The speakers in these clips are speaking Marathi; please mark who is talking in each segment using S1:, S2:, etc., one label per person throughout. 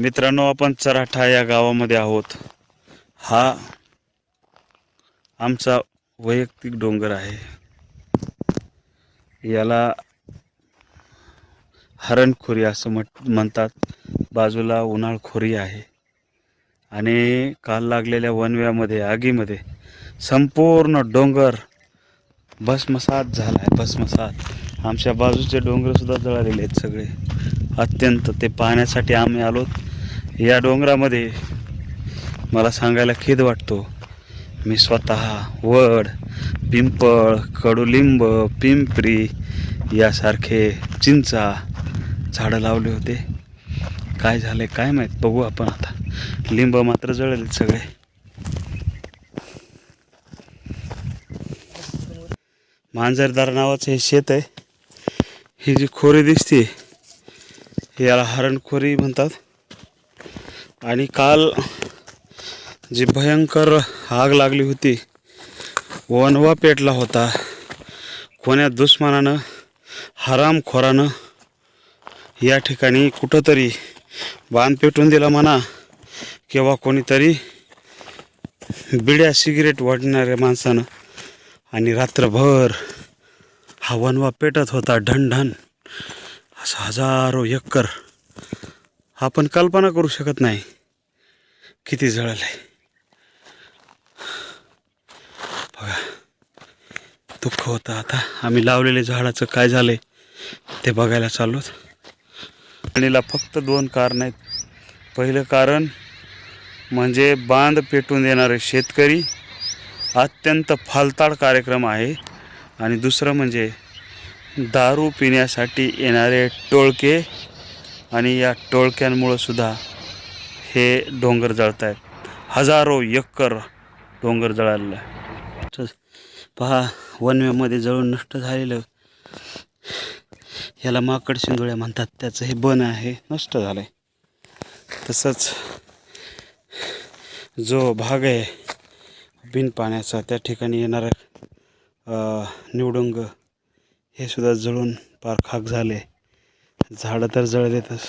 S1: मित्रांनो आपण चराठा या गावामध्ये आहोत. हा आमचा वैयक्तिक डोंगर आहे. याला हरणखोरी असं म्हट म्हणतात. बाजूला उन्हाळखोरी आहे. आणि काल लागलेल्या वनव्यामध्ये आगीमध्ये संपूर्ण डोंगर भस्मसात झाला आहे भस्मसात. आमच्या बाजूचे डोंगरसुद्धा जळालेले आहेत सगळे. अत्यंत ते पाहण्यासाठी आम्ही आलो या डोंगरामध्ये मला सांगायला खेद वाटतो. मी स्वतः वड पिंपळ कडुलिंब पिंपरी यासारखे चिंचा झाडं लावले होते. काय झाले काय माहीत बघू आपण आता. लिंब मात्र जळले सगळे. मांजरदार नावाचं हे शेत आहे. ही जी खोरी दिसते याला हरणखोरी म्हणतात. आणि काल जी भयंकर आग लागली होती वनवा पेटला होता. कोण्या दुश्मनानं हरामखोरानं या ठिकाणी कुठंतरी बांध पेटून दिला म्हणा किंवा कोणीतरी बिड्या सिगरेट वाढणाऱ्या माणसानं. आणि रात्रभर हा वनवा पेटत होता ढणढण. असं हजारो एकर आपण कल्पना करू शकत नाही. किती जळलं आहे बघा दुःख होतं आता. आम्ही लावलेले झाडाचं काय झालंय ते बघायला चाललोत. आणीला फक्त दोन कारण आहेत. पहिलं कारण म्हणजे बांध पेटून देणारे शेतकरी अत्यंत फालताड कार्यक्रम आहे. आणि दुसरं म्हणजे दारू पिण्यासाठी येणारे टोळके आणि या टोळक्यांमुळं सुद्धा हे डोंगर जळत आहेत हजारो एकर डोंगर जळालेलं आहे. पहा वनव्यामध्ये जळून नष्ट झालेलं याला माकड शिंदोळ्या म्हणतात. त्याचं हे बन आहे नष्ट झालं आहे तसंच जो भाग आहे बिन पाण्याचा त्या ठिकाणी येणारं निवडुंग हे सुद्धा जळून पार खाक झाले. झाडं तर जळलेतच.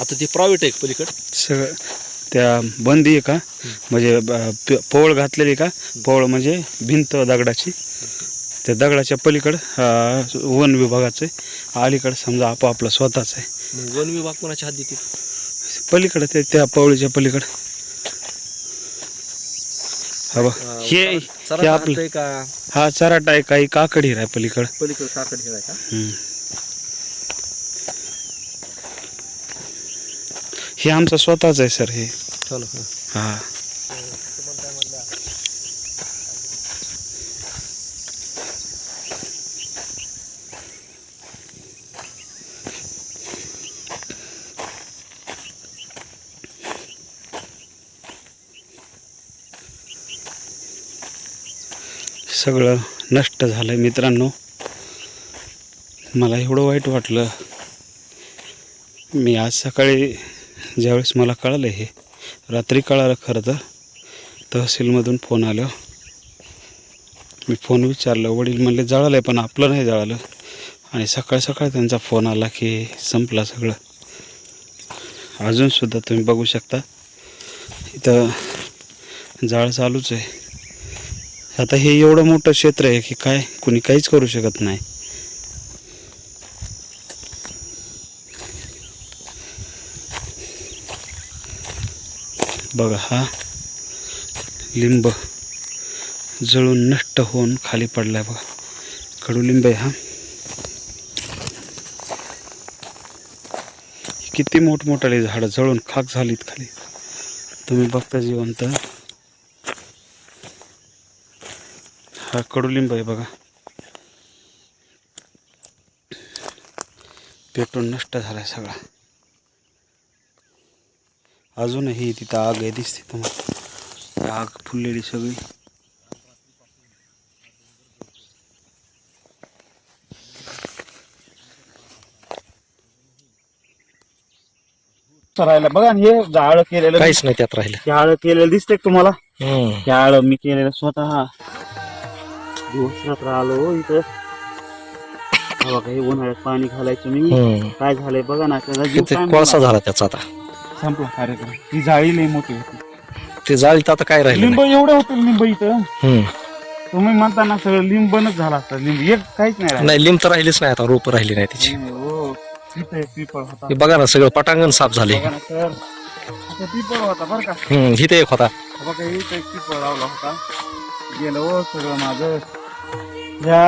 S2: आता ते प्रायव्हेट आहे पलीकड?
S1: सगळं त्या बंदी आहे का? म्हणजे प- पोवळ घातलेली का? पोवळ म्हणजे भिंत दगडाची. त्या दगडाच्या पलीकडं अ, वन विभागाचं आहे. अलीकडं समजा आपापलं स्वतःच आहे.
S2: मग वन विभाग कोणाच्या हात देते
S1: पलीकडं ते त्या पवळीच्या पलीकडं. हा बघ हे हे आपलं
S2: का?
S1: हा चराटा आहे काही काकडी आहे पलीकडं.
S2: पलीकडे साखर खेळ आहे का?
S1: हम्म. हे आमचं स्वतःच आहे सर हे.
S2: चलो
S1: हा. सगळं नष्ट झालं मित्रांनो. मला एवढं वाईट वाटलं. मी आज सकाळी ज्यावेळेस मला कळलं हे रात्री कळालं खरं तर तहसीलमधून फोन आलं. मी फोन विचारलं वडील म्हणले जळालं आहे पण आपलं नाही जळालं. आणि सकाळ सकाळ त्यांचा फोन आला की संपला सगळं. अजूनसुद्धा तुम्ही बघू शकता. इथं जाळ चालूच आहे. आता हे एवढं मोठं क्षेत्र आहे की काय कुणी काहीच करू शकत नाही. बघा हा लिंब जळून नष्ट होऊन खाली पडलाय बघा. कडुलिंब आहे हा. किती मोठमोठाली झाडं जळून खाक झालीत खाली. तुम्ही बघता जिवंत. हा कडुलिंब आहे बघा. पेटून नष्ट झालाय सगळा. अजूनही तिथं आग आहे दिसते तुम्हाला. आग फुललेली सगळी. राहिला बघा आणि हे जाळ केलेलं
S2: काहीच नाही त्यात राहिलं.
S1: जाळ केलेलं दिसतंय का तुम्हाला?
S2: हम्म.
S3: त्याळ मी केलेलं स्वतः. दिवस आलो इथं. हा बघा हे उन्हाळ्यात पाणी घालायचं मी.
S2: हम्म.
S3: काय झालंय बघा ना त्याचा जीव
S2: कोळसा. झाला त्याचा आता?
S3: संपला कार्यक्रम. ती जाळी लई मोठी होती.
S2: ते जाळीत आता काय राहिलं
S3: लिंब एवढं होतं लिंब इथं.
S2: नाही. हम्म.
S3: तुम्ही म्हणताना सगळं लिंबनच झाला असता. लिंब एक काहीच नाही राहिलं.
S2: नाही लिंब तर राहिलीच नाही आता रोप राहिली नाही त्याची
S3: हो. इथं एक पिपळ होता.
S2: हे बघा ना सगळं पटांगण साफ झाले.
S3: बघा ना सर. आता पिपळ होता बरं का.
S2: हम्म इथे एक होता.
S3: हा बघा इथं एक पिपळ लावला होता. गेलं हो सगळं माझं. या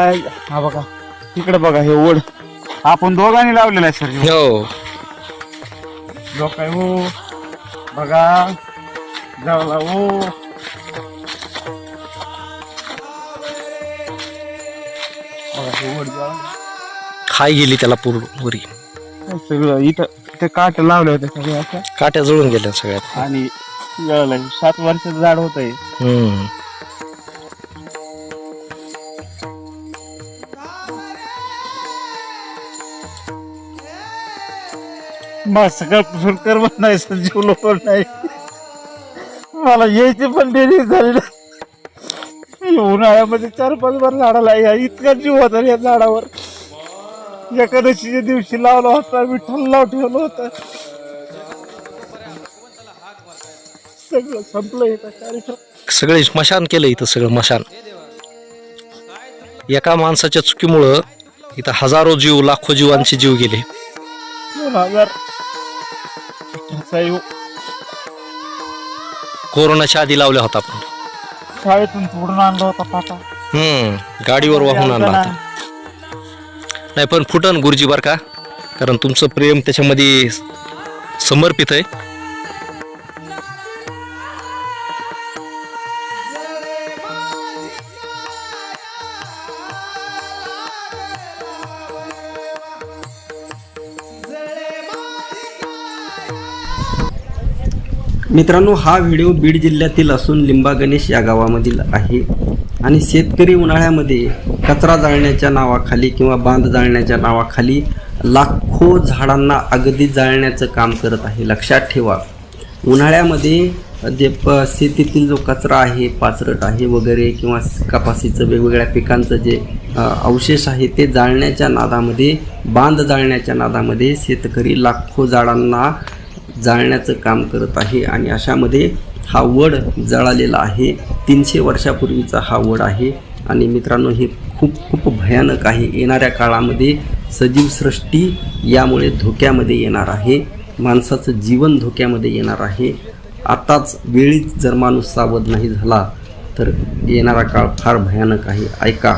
S3: हा बघा. तिकडे बघा हे ओढ. आपण दोघांनी लावलेलं आहे सर.
S2: हो.
S3: लोक आहे हो. बघा. जावला हो. बघा हे ओढ जाळ.
S2: खाय गेली त्याला पूर्ण वरी
S3: सगळं इथं ते काट लावले होते सगळे असं
S2: काट्या जळून गेल्या सगळ्यात.
S3: आणि जळलं. सात वर्षाचं झाड होत आहे
S2: हम्म.
S3: मग सकाळपासून करमत नाही संजीवलो पण नाही. मला यायची पण देरी झाली नाही उन्हाळ्यामध्ये चार पाच बार झाडाला या इतका जीव होता या झाडावर. एकादशीच्या दिवशी लावला होता विठ्ठल लाव ठेवलं होतं. सगळं संपलं इथं कार्यक्रम.
S2: सगळे स्मशान केलं इथं सगळं मशान एका माणसाच्या चुकीमुळं इथं हजारो जीव लाखो जीवांचे जीव गेले.
S3: दोन हजार साहेब
S2: कोरोनाच्या आधी लावल्या होता आपण.
S3: शाळेतून सोडून आणला होता पाटा.
S2: हम्म गाडीवर वाहून आणला होता. नाही पण फुटन गुरुजी बर का? कारण तुमचं प्रेम त्याच्यामध्ये समर्पित आहे.
S4: मित्रांनो हा व्हिडिओ बीड जिल्ह्यातील असून लिंबा गणेश या गावामधील आहे. आणि शेतकरी उन्हाळ्यामध्ये कचरा जाळण्याच्या नावाखाली किंवा बांध जाळण्याच्या नावाखाली लाखो झाडांना अगदी जाळण्याचं काम करत आहे. लक्षात ठेवा उन्हाळ्यामध्ये जे प शेतीतील जो कचरा आहे पाचरट आहे वगैरे किंवा कपासीचं वेगवेगळ्या पिकांचं जे अवशेष आहे ते जाळण्याच्या नादामध्ये बांध जाळण्याच्या नादामध्ये शेतकरी लाखो झाडांना जाळण्याचं काम करत आहे आणि अशामध्ये हा वड जळालेला आहे. तीनशे वर्षापूर्वीचा हा वड आहे आणि मित्रांनो हे खूप खूप भयानक आहे. येणाऱ्या काळामध्ये सजीव सृष्टी यामुळे धोक्यामध्ये येणार आहे. माणसाचं जीवन धोक्यामध्ये येणार आहे. आत्ताच वेळीच जर माणूस सावध नाही झाला तर येणारा काळ फार भयानक आहे. ऐका